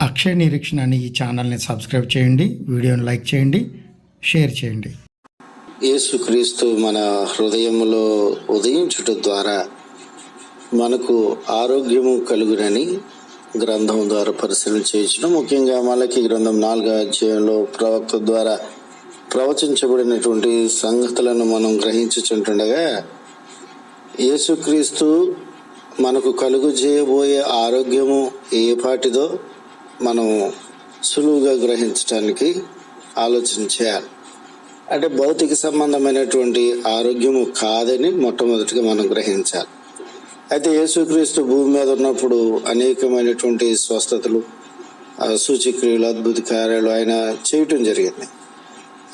అక్షయ నిరీక్షణ అనే ఈ ఛానల్ని సబ్స్క్రైబ్ చేయండి వీడియోని లైక్ చేయండి షేర్ చేయండి. యేసుక్రీస్తు మన హృదయంలో ఉదయించుట ద్వారా మనకు ఆరోగ్యము కలుగునని గ్రంథం ద్వారా పరిశీలన చేయించడం ముఖ్యంగా మనకి గ్రంథం నాలుగో అధ్యాయంలో ప్రవక్త ద్వారా ప్రవచించబడినటువంటి సంగతులను మనం గ్రహించుచుంటుండగా యేసుక్రీస్తు మనకు కలుగు చేయబోయే ఆరోగ్యము ఏ పాటిదో మనం సులువుగా గ్రహించడానికి ఆలోచన చేయాలి. అంటే భౌతిక సంబంధమైనటువంటి ఆరోగ్యము కాదని మొట్టమొదటిగా మనం గ్రహించాలి. అయితే యేసుక్రీస్తు భూమి మీద ఉన్నప్పుడు అనేకమైనటువంటి స్వస్థతలు సూచిక్రియలు అద్భుత కార్యాలు ఆయన చేయటం జరిగింది.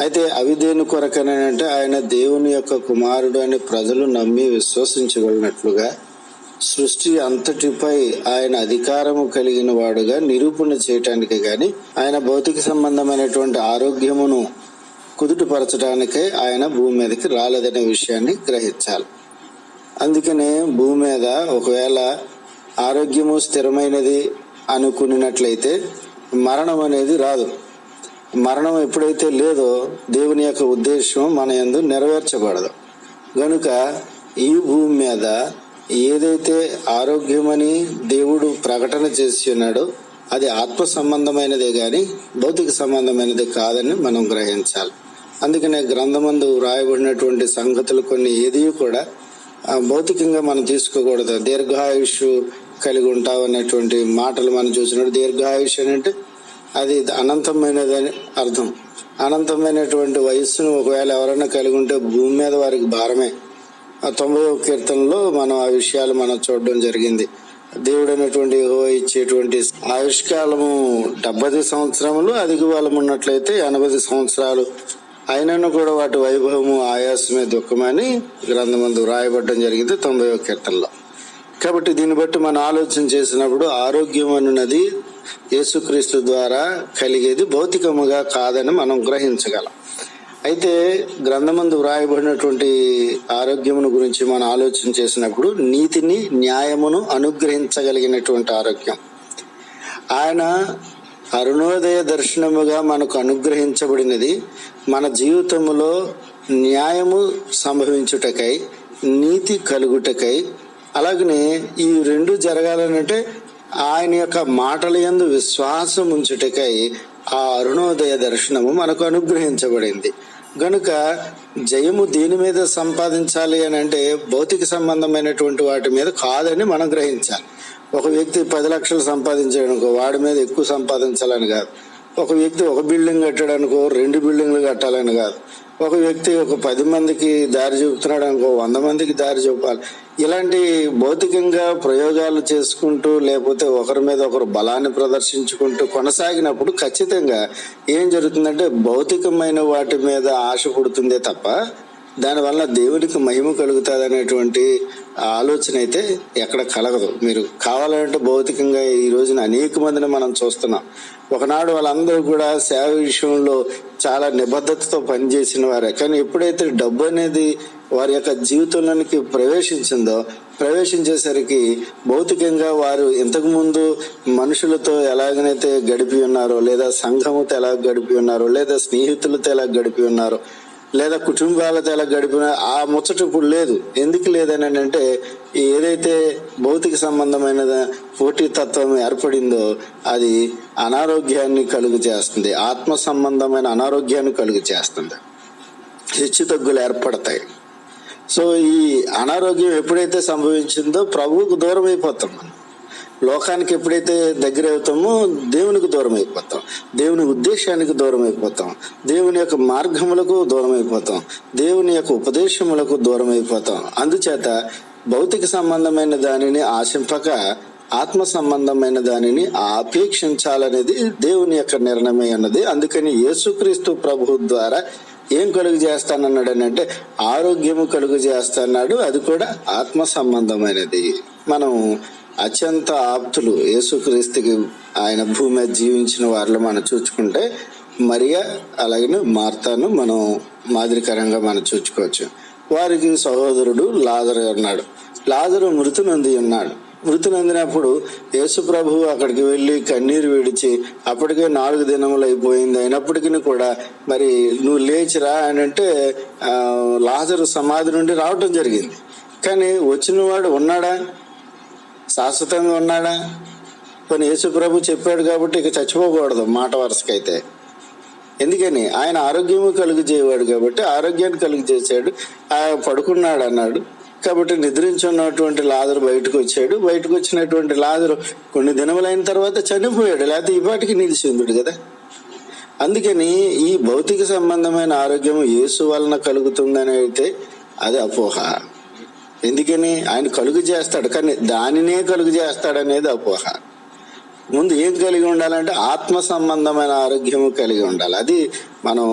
అయితే అవి దేని కొరకనంటే ఆయన దేవుని యొక్క కుమారుడు అని ప్రజలు నమ్మి విశ్వసించగలిగినట్లుగా సృష్టి అంతటిపై ఆయన అధికారము కలిగిన వాడుగా నిరూపణ చేయటానికి గాని ఆయన భౌతిక సంబంధమైనటువంటి ఆరోగ్యమును కుదుటపరచడానికే ఆయన భూమి మీదకి రాలేదనే విషయాన్ని గ్రహించాలి. అందుకనే భూమి మీద ఒకవేళ ఆరోగ్యము స్థిరమైనది అనుకున్నట్లయితే మరణం అనేది రాదు. మరణం ఎప్పుడైతే లేదో దేవుని యొక్క ఉద్దేశం మన యందు నెరవేర్చబడదు. గనుక ఈ భూమి మీద ఏదైతే ఆరోగ్యమని దేవుడు ప్రకటన చేసి ఉన్నాడో అది ఆత్మ సంబంధమైనదే గాని భౌతిక సంబంధమైనది కాదని మనం గ్రహించాలి. అందుకనే గ్రంథమందు వ్రాయబడినటువంటి సంగతులు కొన్ని ఏది కూడా భౌతికంగా మనం తీసుకోకూడదు. దీర్ఘాయుష్ కలిగి ఉంటావు అనేటువంటి మాటలు మనం చూసినట్టు దీర్ఘాయుష్ అని అంటే అది అనంతమైనదని అర్థం. అనంతమైనటువంటి వయస్సును ఒకవేళ ఎవరైనా కలిగి ఉంటే భూమి మీద వారికి భారమే. ఆ తొంభై కీర్తనలో మనం ఆ విషయాలు మనం చూడడం జరిగింది. దేవుడు అనేటువంటి ఇచ్చేటువంటి ఆయుష్కాలము డెబ్బై సంవత్సరములు అధిక బలం ఉన్నట్లయితే ఎనభై సంవత్సరాలు. అయినను కూడా వాటి వైభవము ఆయాసమే దుఃఖమని గ్రంథమందు రాయబడడం జరిగింది తొంభై కీర్తనలో. కాబట్టి దీన్ని బట్టి మనం ఆలోచన చేసినప్పుడు ఆరోగ్యం అన్నది యేసుక్రీస్తు ద్వారా కలిగేది భౌతికముగా కాదని మనం గ్రహించగలం. అయితే గ్రంథమందు వ్రాయబడినటువంటి ఆరోగ్యమును గురించి మనం ఆలోచన చేసినప్పుడు నీతిని న్యాయమును అనుగ్రహించగలిగినటువంటి ఆరోగ్యం. ఆయన అరుణోదయ దర్శనముగా మనకు అనుగ్రహించబడినది మన జీవితములో న్యాయము సంభవించుటకై నీతి కలుగుటకై. అలాగనే ఈ రెండు జరగాలనంటే ఆయన యొక్క మాటల యందు విశ్వాసం ఉంచుటకై ఆ అరుణోదయ దర్శనము మనకు అనుగ్రహించబడింది. గనుక జయము దేని మీద సంపాదించాలి అని అంటే భౌతిక సంబంధమైనటువంటి వాటి మీద కాదని మనం గ్రహించాలి. ఒక వ్యక్తి పది లక్షలు సంపాదించాడనుకో వాడి మీద ఎక్కువ సంపాదించాలని కాదు. ఒక వ్యక్తి ఒక బిల్డింగ్ కట్టాడనుకో రెండు బిల్డింగ్లు కట్టాలని కాదు. ఒక వ్యక్తి ఒక పది మందికి దారి చూపుతున్నాడు అనుకో వంద మందికి దారి చూపాలి. ఇలాంటి భౌతికంగా ప్రయోగాలు చేసుకుంటూ లేకపోతే ఒకరి మీద ఒకరు బలాన్ని ప్రదర్శించుకుంటూ కొనసాగినప్పుడు ఖచ్చితంగా ఏం జరుగుతుందంటే భౌతికమైన వాటి మీద ఆశ పుడుతుందే తప్ప దానివల్ల దేవునికి మహిమ కలుగుతుంది అనేటువంటి ఆలోచన అయితే ఎక్కడ కలగదు. మీరు కావాలంటే భౌతికంగా ఈ రోజున అనేక మందిని మనం చూస్తున్నాం. ఒకనాడు వాళ్ళందరూ కూడా సేవ విషయంలో చాలా నిబద్ధతతో పనిచేసిన వారే. కానీ ఎప్పుడైతే డబ్బు అనేది వారి యొక్క జీవితంలోనికి ప్రవేశించిందో ప్రవేశించేసరికి భౌతికంగా వారు ఇంతకుముందు మనుషులతో ఎలాగనైతే గడిపి ఉన్నారో లేదా సంఘముతో ఎలా గడిపి ఉన్నారో లేదా స్నేహితులతో ఎలా గడిపి ఉన్నారో లేదా కుటుంబాలతో ఎలా గడిపిన ఆ ముచ్చట ఇప్పుడు లేదు. ఎందుకు లేదని అంటే ఏదైతే భౌతిక సంబంధమైన పోటీతత్వం ఏర్పడిందో అది అనారోగ్యాన్ని కలుగు చేస్తుంది. ఆత్మ సంబంధమైన అనారోగ్యాన్ని కలుగు చేస్తుంది. హెచ్చు తగ్గులు ఏర్పడతాయి. సో ఈ అనారోగ్యం ఎప్పుడైతే సంభవించిందో ప్రభువుకు దూరం అయిపోతాం మనం. లోకానికి ఎప్పుడైతే దగ్గర అవుతామో దేవునికి దూరం అయిపోతాం దేవుని ఉద్దేశానికి దూరం అయిపోతాం దేవుని యొక్క మార్గములకు దూరం అయిపోతాం దేవుని యొక్క ఉపదేశములకు దూరం అయిపోతాం అందుచేత భౌతిక సంబంధమైన దానిని ఆశింపక ఆత్మ సంబంధమైన దానిని ఆపేక్షించాలనేది దేవుని యొక్క నిర్ణయం అన్నది అందుకని యేసుక్రీస్తు ప్రభు ద్వారా ఏం కలుగు చేస్తానన్నాడు అని అంటే ఆరోగ్యము కలుగు చేస్తాన్నాడు అది కూడా ఆత్మ సంబంధమైనది. మనం అత్యంత ఆప్తులు యేసుక్రీస్తుకి ఆయన భూమి మీద జీవించిన వారిలో మనం చూసుకుంటే మరియా అలాగే మార్తాను మనం మాదిరికరంగా మనం చూసుకోవచ్చు వారికి సహోదరుడు లాజరు ఉన్నాడు. లాజరు మృతునంది ఉన్నాడు. మృతి నందినప్పుడు యేసుప్రభు అక్కడికి వెళ్ళి కన్నీరు విడిచి అప్పటికే నాలుగు దినములు అయిపోయింది. అయినప్పటికీ కూడా మరి నువ్వు లేచిరా అని అంటే లాజరు సమాధి నుండి రావటం జరిగింది. కానీ వచ్చిన వాడు ఉన్నాడా? శాశ్వతంగా ఉన్నాడా? కొన్ని యేసుప్రభు చెప్పాడు కాబట్టి ఇక చచ్చిపోకూడదు మాట వరుసకైతే. ఎందుకని? ఆయన ఆరోగ్యము కలుగు చేయవాడు కాబట్టి ఆరోగ్యాన్ని కలుగు చేశాడు ఆయన పడుకున్నాడు అన్నాడు. కాబట్టి నిద్రించున్నటువంటి లాజరు బయటకు వచ్చాడు. బయటకు వచ్చినటువంటి లాజరు కొన్ని దినములైన తర్వాత చనిపోయాడు. లేకపోతే ఇవాటికి పాటికి నిలిచిందుడు కదా. అందుకని ఈ భౌతిక సంబంధమైన ఆరోగ్యం యేసు వలన కలుగుతుందని అయితే అది అపోహ. ఎందుకని? ఆయన కలుగు చేస్తాడు. కానీ దానినే కలుగు చేస్తాడనేది అపోహ. ముందు ఏం కలిగి ఉండాలంటే ఆత్మ సంబంధమైన ఆరోగ్యము కలిగి ఉండాలి. అది మనం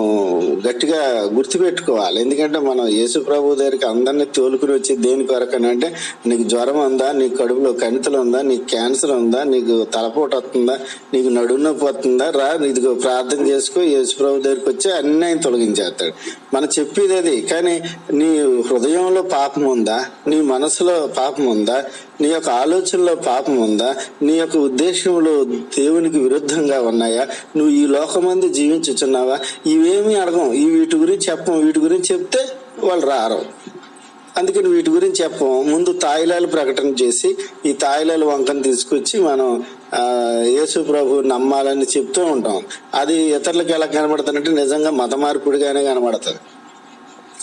గట్టిగా గుర్తుపెట్టుకోవాలి. ఎందుకంటే మనం యేసు ప్రభు దగ్గరికి అందరినీ తోలుకుని వచ్చి దేని కొరకనంటే నీకు జ్వరం ఉందా నీకు కడుపులో కణితలు ఉందా నీకు క్యాన్సర్ ఉందా నీకు తలపోటు వస్తుందా నీకు నడుము నొప్పి వస్తుందా రా ఇదిగో ప్రార్థన చేసుకో యేసు ప్రభు దగ్గరికి వచ్చి అన్ని ఆయన తొలగించేస్తాడు. మనం చెప్పేది అది కానీ నీ హృదయంలో పాపం ఉందా నీ మనసులో పాపం ఉందా నీ యొక్క ఆలోచనలో పాపం ఉందా? నీ యొక్క ఉద్దేశంలో దేవునికి విరుద్ధంగా ఉన్నాయా? నువ్వు ఈ లోకమంది జీవించుచున్నావా? ఇవేమీ అడగం. ఈ వీటి గురించి చెప్పం. వీటి గురించి చెప్తే వాళ్ళు రారు. అందుకని వీటి గురించి చెప్పం. ముందు తాయిలాలు ప్రకటన చేసి ఈ తాయిలాలు వంకను తీసుకొచ్చి మనం యేసు ప్రభు నమ్మాలని చెప్తూ ఉంటాం. అది ఇతరులకు ఎలా కనబడుతుందంటే నిజంగా మత మార్పుడిగానే కనబడుతుంది.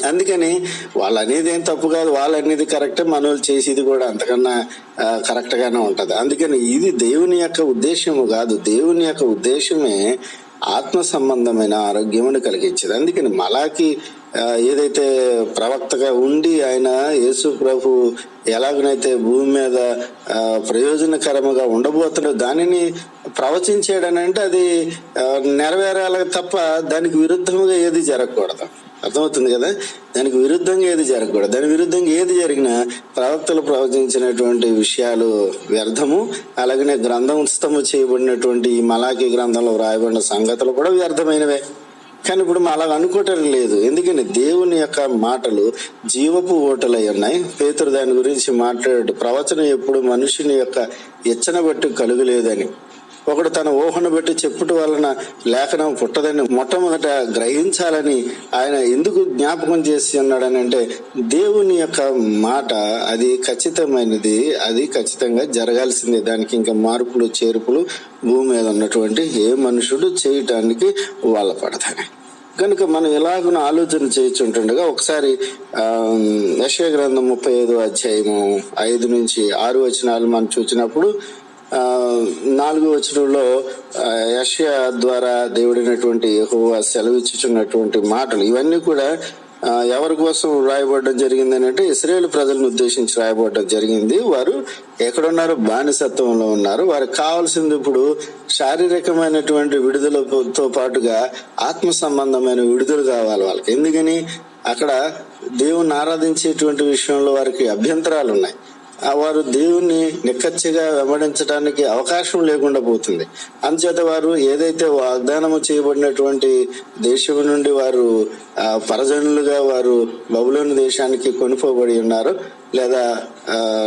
అందుకని వాళ్ళు అనేది ఏం తప్పు కాదు వాళ్ళు అనేది కరెక్ట్ మన వాళ్ళు చేసేది కూడా అంతకన్నా కరెక్ట్గానే కరెక్ట్ గానే ఉంటది. అందుకని ఇది దేవుని యొక్క ఉద్దేశము కాదు. దేవుని యొక్క ఉద్దేశమే ఆత్మ సంబంధమైన ఆరోగ్యమును కలిగించేది. అందుకని మలాకి ఏదైతే ప్రవక్తగా ఉండి ఆయన యేసు ప్రభు ఎలాగనైతే భూమి మీద ప్రయోజనకరముగా ఉండబోతున్నాడు దానిని ప్రవచించాడనంటే అది నెరవేరాలి తప్ప దానికి విరుద్ధముగా ఏది జరగకూడదు. అర్థమవుతుంది కదా? దానికి విరుద్ధంగా ఏది జరగకూడదు. దాని విరుద్ధంగా ఏది జరిగినా ప్రవక్తలు ప్రవచించినటువంటి విషయాలు వ్యర్థము అలాగనే గ్రంథస్థము చేయబడినటువంటి ఈ మలాఖీ గ్రంథంలో వ్రాయబడిన సంగతులు కూడా వ్యర్థమైనవే. కానీ ఇప్పుడు మనం అలా అనుకోవటం లేదు. ఎందుకని? దేవుని యొక్క మాటలు జీవపు ఓటలై ఉన్నాయి. పేతురు దాని గురించి మాట్లాడే ప్రవచనం ఎప్పుడు మనుషుని యొక్క ఇచ్చన బట్టి కలుగులేదని. ఒకడు తన ఊహను బట్టి చెప్పుట వలన లేఖనం పుట్టదని మొట్టమొదట గ్రహించాలని ఆయన ఎందుకు జ్ఞాపకం చేసి ఉన్నాడని అంటే దేవుని యొక్క మాట అది ఖచ్చితమైనది అది ఖచ్చితంగా జరగాల్సిందే. దానికి ఇంకా మార్పులు చేర్పులు భూమి మీద ఉన్నటువంటి ఏ మనుషుడు చేయటానికి వాళ్ళ పడతాయి కనుక మనం ఎలాగున ఆలోచన చేయించుంటుండగా ఒకసారి ఆ యశయ గ్రంథం ముప్పై ఐదు అధ్యాయము ఐదు నుంచి ఆరు వచనాలు మనం చూసినప్పుడు నాలుగు వచనంలో ఆ, ద్వారా దేవుడైనటువంటి యెహోవా సెలవిచ్చుచున్నటువంటి మాటలు. ఇవన్నీ కూడా ఎవరి కోసం రాయబడడం జరిగింది అని అంటే ఇస్రాయేల్ ప్రజలను ఉద్దేశించి రాయబడడం జరిగింది. వారు ఎక్కడున్నారు బానిసత్వంలో ఉన్నారు. వారికి కావాల్సింది ఇప్పుడు శారీరకమైనటువంటి విడుదలతో పాటుగా ఆత్మ సంబంధమైన విడుదల కావాలి వాళ్ళకి. ఎందుకని? అక్కడ దేవుణ్ణి ఆరాధించేటువంటి విషయంలో వారికి అభ్యంతరాలు ఉన్నాయి వారు దేవుణ్ణి నిక్కచ్చిగా వెంబడించడానికి అవకాశం లేకుండా పోతుంది. అందుచేత వారు ఏదైతే వాగ్దానము చేయబడినటువంటి దేశం నుండి వారు పరజనులుగా వారు బబులోని దేశానికి కొనుకోబడి ఉన్నారు లేదా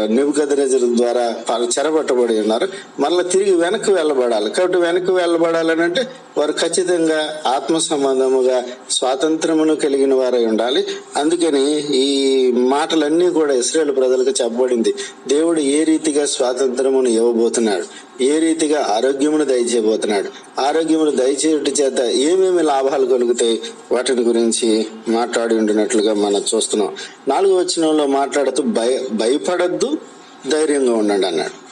నిబుకదనజర్ ద్వారా వాళ్ళు చెరబట్టబడి ఉన్నారు. మళ్ళీ తిరిగి వెనక్కి వెళ్ళబడాలి. కాబట్టి వెనక్కి వెళ్ళబడాలని అంటే వారు ఖచ్చితంగా ఆత్మ సంబంధముగా స్వాతంత్రమును కలిగిన వారై ఉండాలి. అందుకని ఈ మాటలన్నీ కూడా ఇస్రాయేల్ ప్రజలకు చెప్పబడింది. దేవుడు ఏ రీతిగా స్వాతంత్రమును ఇవ్వబోతున్నాడు? ఏ రీతిగా ఆరోగ్యమును దయచేయబోతున్నాడు? ఆరోగ్యమును దయచేయట చేత ఏమేమి లాభాలు కలుగుతాయి? వాటిని గురించి మాట్లాడి ఉండినట్లుగా మనం చూస్తున్నాం. నాలుగో వచనంలో మాట్లాడుతూ భయ భయపడద్దు ధైర్యంగా ఉండండి అన్నాడు.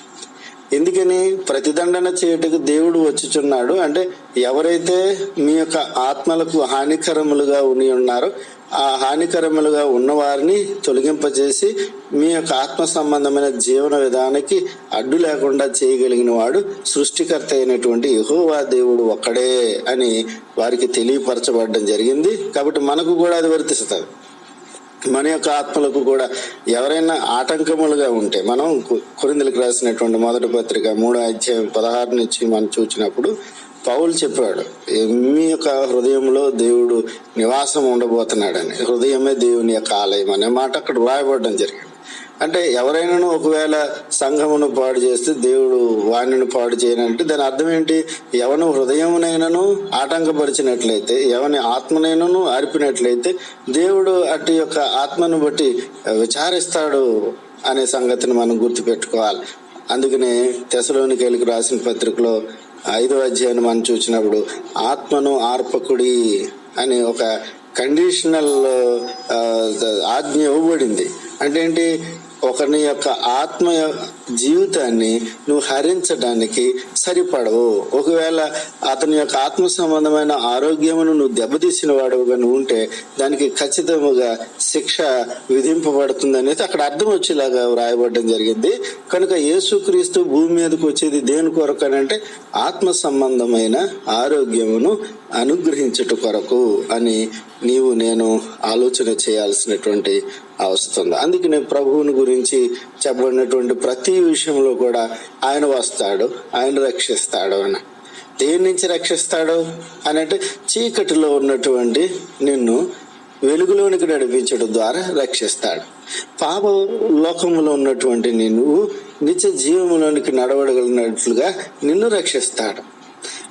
ఎందుకని? ప్రతిదండన చేయుటకు దేవుడు వచ్చుచున్నాడు. అంటే ఎవరైతే మీ యొక్క ఆత్మలకు హానికరములుగా ఉని ఉన్నారో ఆ హానికరములుగా ఉన్నవారిని తొలగింపజేసి మీ యొక్క ఆత్మ సంబంధమైన జీవన విధానానికి అడ్డు లేకుండా చేయగలిగిన వాడు సృష్టికర్త అయినటువంటి యహోవా దేవుడు ఒక్కడే అని వారికి తెలియపరచబడడం జరిగింది. కాబట్టి మనకు కూడా అది వర్తిస్తుంది. మన యొక్క ఆత్మలకు కూడా ఎవరైనా ఆటంకములుగా ఉంటే మనం కు- రాసినటువంటి మొదటి పత్రిక మూడో అధ్యాయం పదహారు నుంచి మనం చూసినప్పుడు పౌలు చెప్పాడు మీ యొక్క హృదయంలో దేవుడు నివాసం ఉండబోతున్నాడని. హృదయమే దేవుని యొక్క ఆలయం అనే మాట అక్కడ వ్రాయబడడం జరిగింది. అంటే ఎవరైనాను ఒకవేళ సంఘమును పాడు చేస్తే దేవుడు వాణిని పాడు చేయనంటే దాని అర్థం ఏంటి? ఎవని హృదయమునైనను ఆటంకపరిచినట్లయితే ఎవని ఆత్మనైనను ఆర్పినట్లయితే దేవుడు అటు యొక్క ఆత్మను బట్టి విచారిస్తాడు అనే సంగతిని మనం గుర్తుపెట్టుకోవాలి. అందుకనే తెసలోనికేలికి రాసిన పత్రికలో ఐదో అధ్యాయాన్ని మనం చూసినప్పుడు ఆత్మను ఆర్పకుడి అని ఒక కండిషనల్ ఆజ్ఞ ఇవ్వబడింది. అంటే ఏంటి? ఒకని యొక్క ఆత్మ జీవితాన్ని నువ్వు హరించడానికి సరిపడవు. ఒకవేళ అతని యొక్క ఆత్మ సంబంధమైన ఆరోగ్యమును నువ్వు దెబ్బతీసిన వాడుగా నువ్వు ఉంటే దానికి ఖచ్చితముగా శిక్ష విధింపబడుతుంది అనేది అక్కడ అర్థం వచ్చేలాగా వ్రాయబడడం జరిగింది. కనుక యేసుక్రీస్తు భూమి మీదకి వచ్చేది దేని కొరకు అని అంటే ఆత్మ సంబంధమైన ఆరోగ్యమును అనుగ్రహించుట కొరకు అని నీవు నేను ఆలోచన చేయాల్సినటువంటి అవసరం ఉంది. అందుకనే ప్రభువుని గురించి చెప్పబడినటువంటి ప్రతి విషయంలో కూడా ఆయన వస్తాడు ఆయన రక్షిస్తాడు అని. దేని నుంచి రక్షిస్తాడు అని అంటే చీకటిలో ఉన్నటువంటి నిన్ను వెలుగులోనికి నడిపించడం ద్వారా రక్షిస్తాడు. పాప లోకంలో ఉన్నటువంటి నిన్ను నిత్య జీవములోనికి నడవడగలిగినట్లుగా నిన్ను రక్షిస్తాడు.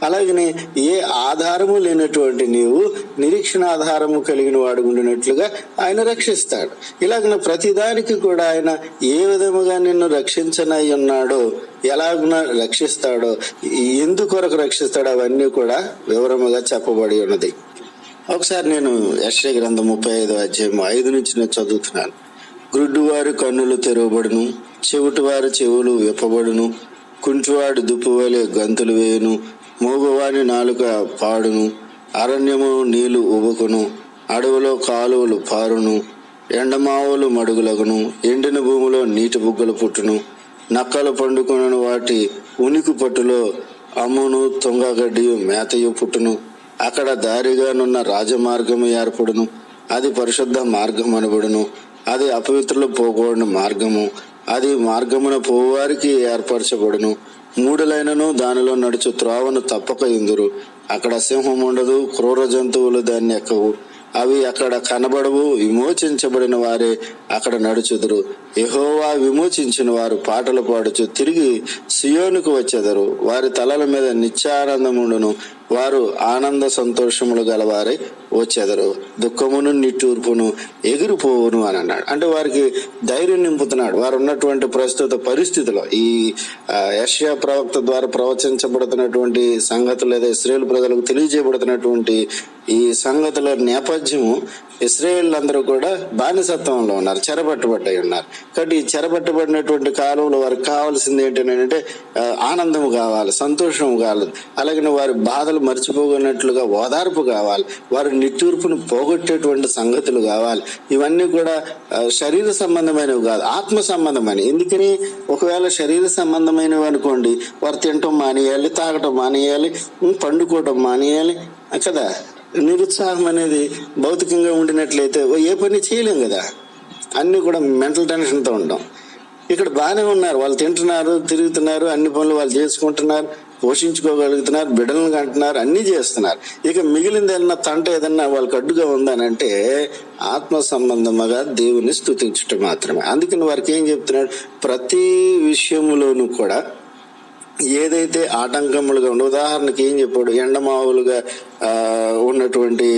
అలాగనే ఏ ఆధారము లేనటువంటి నీవు నిరీక్షణ ఆధారము కలిగిన వాడు ఉండినట్లుగా ఆయన రక్షిస్తాడు. ఇలాగన ప్రతిదానికి కూడా ఆయన ఏ విధముగా నిన్ను రక్షించనై ఉన్నాడో ఎలాగున రక్షిస్తాడో ఎందుకొరకు రక్షిస్తాడో అవన్నీ కూడా వివరముగా చెప్పబడి ఉన్నది. ఒకసారి నేను యశ్వ గ్రంథం ముప్పై ఐదు అధ్యాయం ఐదు నుంచి నేను చదువుతున్నాను. గ్రుడ్డువారి కన్నులు తెరవబడును చెవిటివారి చెవులు విప్పబడును కుంటివాడు దుప్పువలే గంతులు వేయును మూగవాని నాలుక పాడును అరణ్యము నీళ్ళు ఉబుకును అడవిలో కాలువలు పారును ఎండమావులు మడుగులగును ఎండిన భూమిలో నీటి బుగ్గలు పుట్టును నక్కలు పండుకొనని వాటి ఉనికి పట్టులో అమ్మును తుంగగడ్డి మేతయు పుట్టును. అక్కడ దారిగానున్న రాజమార్గము ఏర్పడును. అది పరిశుద్ధ మార్గం అనబడును. అది అపవిత్రులు పోకూడని మార్గము. అది మార్గమున పోవారికి ఏర్పరచబడును. మూడులైనను దానిలో నడుచు త్రోవను తప్పక ఇందురు. అక్కడ సింహం ఉండదు క్రూర జంతువులు దాన్ని ఎక్కవు. అవి అక్కడ కనబడవు విమోచించబడిన వారే అక్కడ నడుచుదురు. ఎహోవా విమోచించిన వారు పాటలు పాడుచు తిరిగి సియోనుకు వచ్చెదరు. వారి తలల మీద నిత్యానందముండును వారు ఆనంద సంతోషములు గలవారై వచ్చెదరు. దుఃఖమును నిట్టూర్పును ఎగిరిపోవును అని అన్నాడు. అంటే వారికి ధైర్యం నింపుతున్నాడు. వారు ఉన్నటువంటి ప్రస్తుత పరిస్థితిలో ఈ యష్యా ప్రవక్త ద్వారా ప్రవచించబడుతున్నటువంటి సంగతులు లేదా స్త్రీలు ప్రజలకు తెలియజేయబడుతున్నటువంటి ఈ సంగతుల నేపథ్యము ఇస్రాయేల్ అందరూ కూడా బానిసత్వంలో ఉన్నారు చెరబట్టబడ్డాయి ఉన్నారు. కాబట్టి ఈ చెరబట్టబడినటువంటి కాలంలో వారికి కావాల్సింది ఏంటంటే ఆనందం కావాలి సంతోషం కావాలి. అలాగే వారి బాధలు మర్చిపోగలిగినట్లుగా ఓదార్పు కావాలి. వారి నిట్టూర్పును పోగొట్టేటువంటి సంగతులు కావాలి. ఇవన్నీ కూడా శరీర సంబంధమైనవి కాదు ఆత్మ సంబంధమైన ఎందుకని? ఒకవేళ శరీర సంబంధమైనవి అనుకోండి వారు తినటం మానేయాలి తాగటం మానేయాలి పండుకోవటం మానేయాలి కదా? నిరుత్సాహం అనేది భౌతికంగా ఉండినట్లయితే ఏ పని చేయలేం కదా. అన్ని కూడా మెంటల్ టెన్షన్తో ఉంటాం ఇక్కడ బాగానే ఉన్నారు. వాళ్ళు తింటున్నారు తిరుగుతున్నారు అన్ని పనులు వాళ్ళు చేసుకుంటున్నారు పోషించుకోగలుగుతున్నారు బిడ్డలను కంటున్నారు అన్నీ చేస్తున్నారు. ఇక మిగిలింది ఏదన్నా తంట ఏదన్నా వాళ్ళకి అడ్డుగా ఉందనంటే ఆత్మ సంబంధముగా దేవుని స్థుతించటం మాత్రమే. అందుకని వారికి ఏం చెప్తున్నాడు? ప్రతి విషయంలోనూ కూడా ఏదైతే ఆటంకములుగా ఉండే ఉదాహరణకి ఏం చెప్పాడు? ఎండమావులుగా ఉన్నటువంటి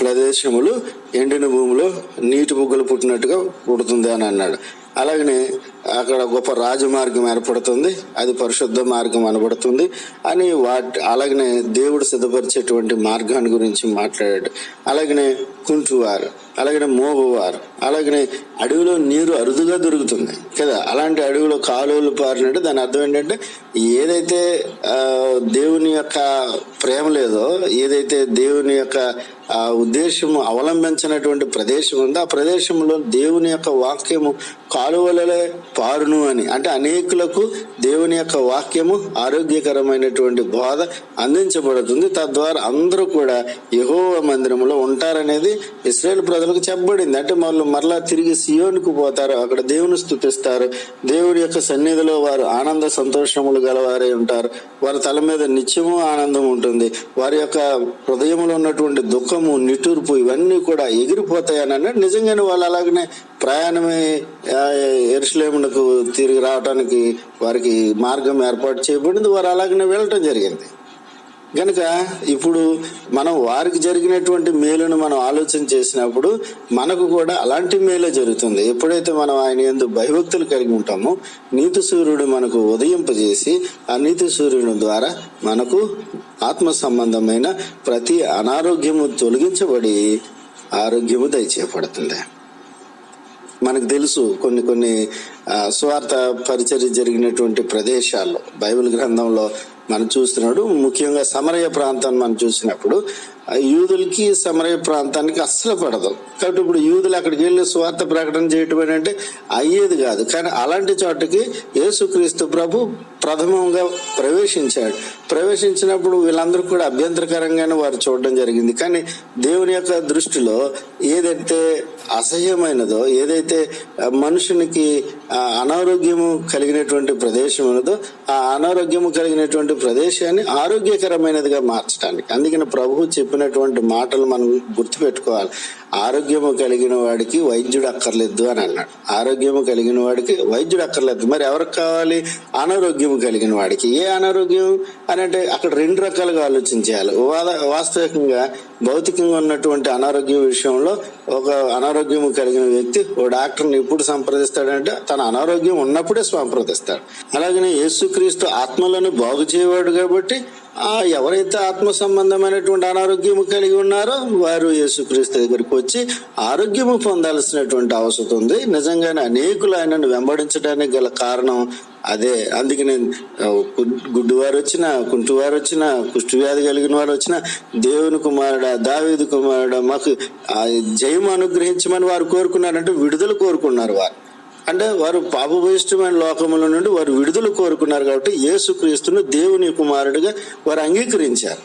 ప్రదేశములు ఎండిన భూమిలో నీటి బుగ్గలు పుట్టినట్టుగా పుడుతుంది అని అన్నాడు. అలాగనే అక్కడ గొప్ప రాజమార్గం ఏర్పడుతుంది అది పరిశుద్ధ మార్గం అనబడుతుంది అని వాటి అలాగనే దేవుడు సిద్ధపరిచేటువంటి మార్గాన్ని గురించి మాట్లాడాడు. అలాగనే కుంటువారు అలాగనే మోగువారు అలాగనే అడవిలో నీరు అరుదుగా దొరుకుతుంది. కదా? అలాంటి అడవిలో కాలువలు పారినట్టు దాని అర్థం ఏంటంటే ఏదైతే దేవుని యొక్క ప్రేమ లేదో ఏదైతే దేవుని యొక్క ఆ ఉద్దేశము అవలంబించినటువంటి ప్రదేశం ఉందో ఆ ప్రదేశంలో దేవుని యొక్క వాక్యము కాలువలలో పారును అని. అంటే అనేకులకు దేవుని యొక్క వాక్యము ఆరోగ్యకరమైనటువంటి బోధ అందించబడుతుంది. తద్వారా అందరూ కూడా యహోవ మందిరంలో ఉంటారనేది ఇస్రాయేల్ ప్రజలకు చెప్పబడింది. అంటే వాళ్ళు మరలా తిరిగి సియోనికి పోతారు. అక్కడ దేవుని స్థుతిస్తారు. దేవుడి యొక్క సన్నిధిలో వారు ఆనంద సంతోషములు గలవారై ఉంటారు. వారి తల మీద నిత్యము ఆనందం ఉంటుంది. వారి యొక్క హృదయంలో ఉన్నటువంటి దుఃఖము నిట్టూర్పు ఇవన్నీ కూడా ఎగిరిపోతాయని అన్నాడు నిజంగానే వాళ్ళు అలాగనే ప్రయాణమే ఎరుసలేమునకు తిరిగి రావడానికి వారికి మార్గం ఏర్పాటు చేయబడింది. వారు అలాగనే వెళ్ళటం జరిగింది. కనుక ఇప్పుడు మనం వారికి జరిగినటువంటి మేలును మనం ఆలోచన చేసినప్పుడు మనకు కూడా అలాంటి మేలే జరుగుతుంది. ఎప్పుడైతే మనం ఆయన ఎందు భయభక్తులు కలిగి ఉంటామో నీతి సూర్యుడు మనకు ఉదయింపజేసి ఆ నీతి సూర్యుని ద్వారా మనకు ఆత్మ సంబంధమైన ప్రతి అనారోగ్యము తొలగించబడి ఆరోగ్యము దయచేయబడుతుంది. మనకు తెలుసు కొన్ని కొన్ని స్వార్థ పరిచర్య జరిగినటువంటి ప్రదేశాల్లో బైబిల్ గ్రంథంలో మనం చూస్తున్నాడు ముఖ్యంగా సమరయ ప్రాంతాన్ని మనం చూసినప్పుడు యూదులకి సమరయ ప్రాంతానికి అస్సలు పడదు. కాబట్టి ఇప్పుడు యూదులు అక్కడికి వెళ్ళి స్వార్థ ప్రకటన చేయటం అంటే అయ్యేది కాదు. కానీ అలాంటి చోటకి యేసుక్రీస్తు ప్రభు ప్రథమంగా ప్రవేశించాడు. ప్రవేశించినప్పుడు వీళ్ళందరూ కూడా అభ్యంతరకరంగానే వారు చూడడం జరిగింది. కానీ దేవుని యొక్క దృష్టిలో ఏదైతే అసహ్యమైనదో ఏదైతే మనుషునికి అనారోగ్యము కలిగినటువంటి ప్రదేశం ఉన్నదో ఆ అనారోగ్యము కలిగినటువంటి ప్రదేశాన్ని ఆరోగ్యకరమైనదిగా మార్చడానికి అందుకని ప్రభువు చెప్పినటువంటి మాటలు మనం గుర్తుపెట్టుకోవాలి. ఆరోగ్యము కలిగిన వాడికి వైద్యుడు అక్కర్లేదు అని అన్నాడు. ఆరోగ్యము కలిగిన వాడికి వైద్యుడు అక్కర్లేదు. మరి ఎవరికి కావాలి? అనారోగ్యము కలిగిన వాడికి. ఏ అనారోగ్యం? అని అంటే అక్కడ రెండు రకాలుగా ఆలోచించాలి వాస్తవికంగా భౌతికంగా ఉన్నటువంటి అనారోగ్యం విషయంలో ఒక అనారోగ్యము కలిగిన వ్యక్తి ఓ డాక్టర్ని ఎప్పుడు సంప్రదిస్తాడంటే తన అనారోగ్యం ఉన్నప్పుడే సంప్రదిస్తాడు. అలాగనే యేసుక్రీస్తు ఆత్మలను బాగు చేయవాడు కాబట్టి ఎవరైతే ఆత్మ సంబంధమైనటువంటి అనారోగ్యము కలిగి ఉన్నారో వారు యేసుక్రీస్తు దగ్గరికి వచ్చి ఆరోగ్యము పొందాల్సినటువంటి అవసరం ఉంది. నిజంగానే అనేకులు ఆయనను వెంబడించడానికి గల కారణం అదే. అందుకే నేను ఆ, గుడ్డివారు వచ్చిన కుంటివారు వచ్చిన కుష్ఠవ్యాధి కలిగిన వారు వచ్చిన దేవుని కుమారుడ దావేది కుమారుడ మాకు జయం అనుగ్రహించమని వారు కోరుకున్నారంటే విడుదల కోరుకున్నారు వారు. అంటే వారు పాపభయిష్టమైన లోకముల నుండి వారు విడుదల కోరుకున్నారు కాబట్టి యేసుక్రీస్తును దేవుని కుమారుడిగా వారు అంగీకరించారు.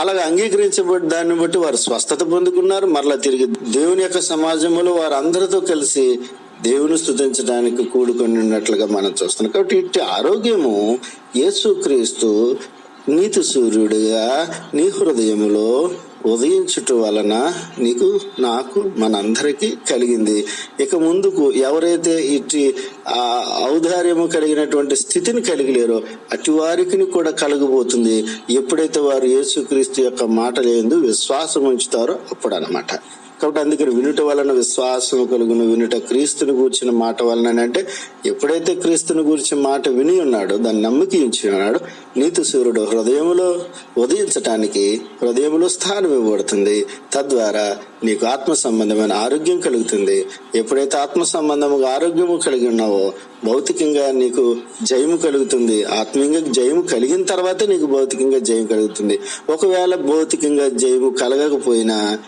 అలాగే అంగీకరించబడి దాన్ని బట్టి వారు స్వస్థత పొందుకున్నారు. మరలా తిరిగి దేవుని యొక్క సమాజంలో వారు అందరితో కలిసి దేవుని స్థుతించడానికి కూడుకొని ఉన్నట్లుగా మనం చూస్తున్నాం. కాబట్టి ఇట్టి ఆరోగ్యము యేసుక్రీస్తు నీతి సూర్యుడిగా నీ హృదయంలో ఉదయించుట వలన నీకు నాకు మనందరికీ కలిగింది. ఇక ముందుకు ఎవరైతే ఇట్టి ఆ ఔదార్యము కలిగినటువంటి స్థితిని కలిగిలేరో అటు వారికి కూడా కలగబోతుంది. ఎప్పుడైతే వారు యేసుక్రీస్తు యొక్క మాట ఏందో విశ్వాసం ఉంచుతారో అప్పుడు అన్నమాట కాబట్టి అందుకని వినుట వలన విశ్వాసం కలుగును వినుట క్రీస్తుని గూర్చిన మాట వలన అంటే ఎప్పుడైతే క్రీస్తుని గూర్చిన మాట విని ఉన్నాడో దాన్ని నమ్మిక ఉంచి నీతి సూర్యుడు హృదయములో ఉదయించటానికి హృదయములో స్థానం ఇవ్వబడుతుంది. తద్వారా నీకు ఆత్మ సంబంధమైన ఆరోగ్యం కలుగుతుంది. ఎప్పుడైతే ఆత్మ సంబంధముగా ఆరోగ్యము కలిగి ఉన్నావో భౌతికంగా నీకు జయము కలుగుతుంది. ఆత్మీయంగా జయము కలిగిన తర్వాతే నీకు భౌతికంగా జయం కలుగుతుంది. ఒకవేళ భౌతికంగా జయము కలగకపోయినా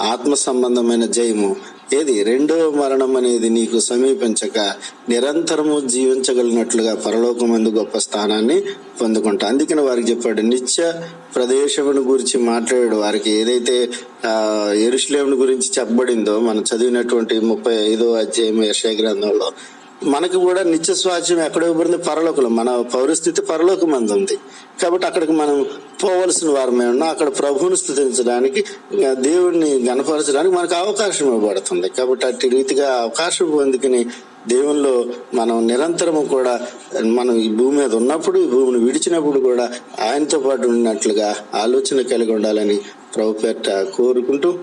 ఆత్మ సంబంధమైన జయము. ఏది? రెండో మరణం అనేది నీకు సమీపించక నిరంతరము జీవించగలిగినట్లుగా పరలోకమందు గొప్ప స్థానాన్ని పొందుకుంటా. అందుకని వారికి చెప్పాడు నిత్య ప్రదేశమును గురించి మాట్లాడాడు. వారికి ఏదైతే ఆ ఎరుషులేముని గురించి చెప్పబడిందో మనం చదివినటువంటి ముప్పై ఐదో అధ్యాయం యశయ గ్రంథంలో మనకు కూడా నిత్య స్వాస్థ్యం ఎక్కడ ఇవ్వబడింది పరలోకంలో మన పౌరస్థితి పరలోకం అందుంది ఉంది కాబట్టి అక్కడికి మనం పోవలసిన వారమే ఉన్నాం అక్కడ ప్రభువుని స్థుతించడానికి దేవుణ్ణి గణపరచడానికి మనకు అవకాశం ఇవ్వబడుతుంది. కాబట్టి అట్టి రీతిగా అవకాశం పొందుకుని దేవునిలో మనం నిరంతరము కూడా మనం ఈ భూమి మీద ఉన్నప్పుడు ఈ భూమిని విడిచినప్పుడు కూడా ఆయనతో పాటు ఉన్నట్లుగా ఆలోచన కలిగి ఉండాలని ప్రభు పేట కోరుకుంటూ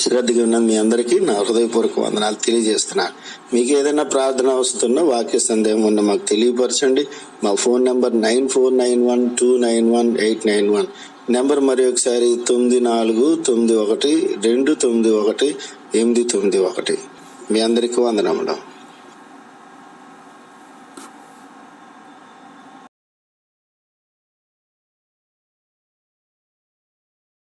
శ్రద్ధగా ఉన్న మీ అందరికీ నా హృదయపూర్వక వందనాలు తెలియజేస్తున్నాను మీకు ఏదైనా ప్రార్థన వస్తున్నా వాక్య సందేహం ఉన్న మాకు తెలియపరచండి. మా phone number nine four nine one two nine one eight nine one. Number మరి ఒకసారి తొమ్మిది నాలుగు తొమ్మిది ఒకటి రెండు తొమ్మిది ఒకటి ఎనిమిది తొమ్మిది ఒకటి. మీ అందరికీ వందనములు.